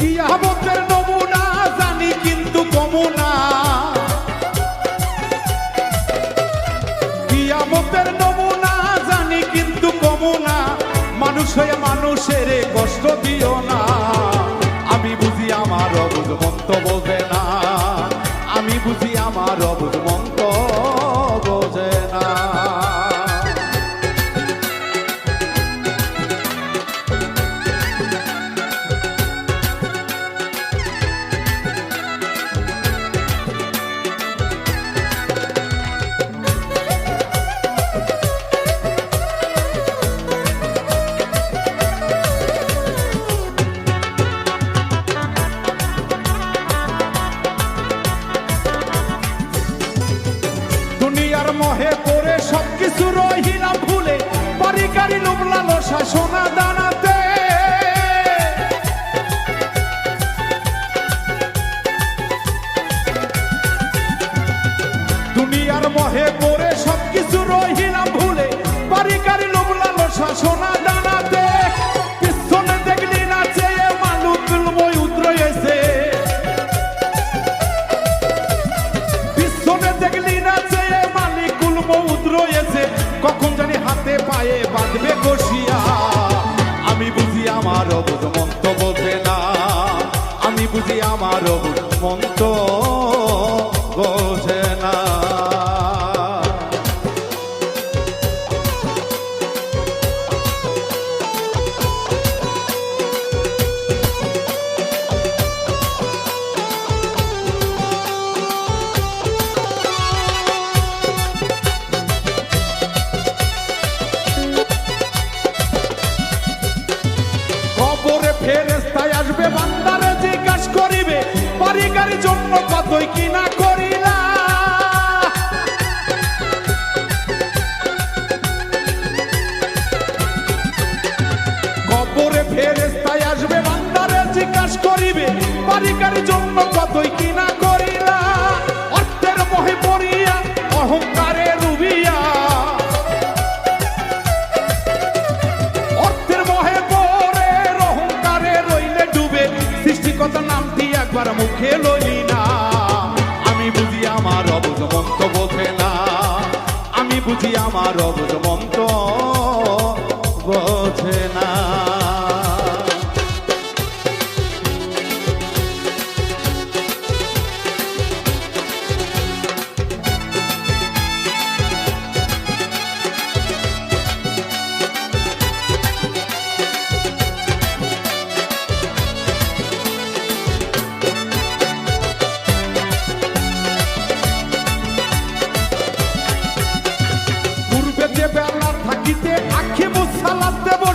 কিয়ামতের নমুনা, জানি কিন্তু কমুনা। কিয়ামতের নমুনা, জানি কিন্তু কমুনা। মানুষ হয়ে মানুষের কষ্ট দিও না। আমি বুঝি আমার অবুঝ মন্ত বোঝে না। আমি বুঝি আমার অবুঝ মন্ত দুনিয়ার মহে পড়ে সবকিছু রহিলাম ভুলে। বাড়ি গাড়ি লোমলালো শাসনা দানাতে, পিছনে দেখলি না চেয়ে মানুষ মই উদ্রয়েছে পিছনে দেখলি না যে মালিকুল মৌদ রয়েছে কখন জানি হাতে পায়ে বাঁধবে কষিয়া। আমি বুঝি আমার অবুধ মন্ত বোঝে না। আমি বুঝি আমার অবুধ মন্ত বোঝে আসবে বান্দারে জিজ্ঞাস করিবে, পারিকারি জন্য কতই কিনা করিলা। কবরে ফেরেস্তায় আসবে, বান্দারে জিজ্ঞাস করিবে, পারিকারি জন্য কতই একবার মুখে লইলি না। আমি বুঝি আমার অবুঝ মন্ত বোঝে না। আমি বুঝি আমার মন্ত বোঝে না।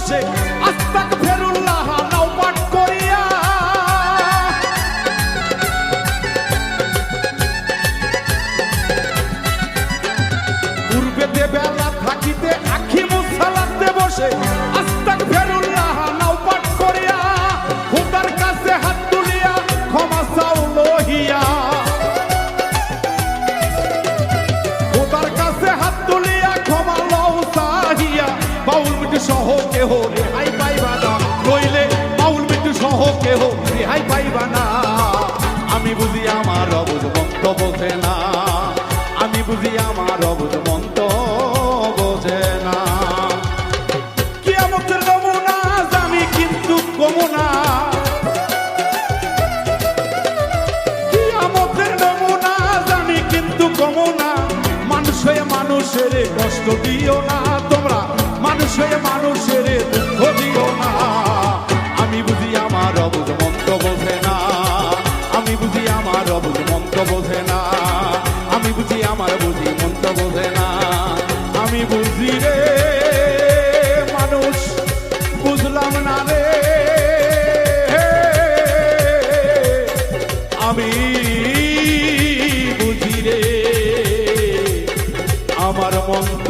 music. সহ কেহ রেহাই পাইবা না রইলে বাউল মিটু সহ কেহ রেহাই পাইবা না আমি বুঝি আমার অবুধ মন্ত বোঝে না। আমি বুঝি আমার অবুধ মন্ত বোঝে না। কিয়ামতের মানুষের কষ্ট দিও না। মানুষ মানুষের দুঃখ দিও না। আমি বুঝি আমার অবুঝ মন্ত বোঝে না। আমি বুঝি আমার অবুঝ মন্ত বোঝে না। আমি বুঝি আমার বুঝি মন্ত বোঝে না। আমি বুঝি রে, মানুষ, বুঝলাম না রে। আমি বুঝি রে, আমার মন্ত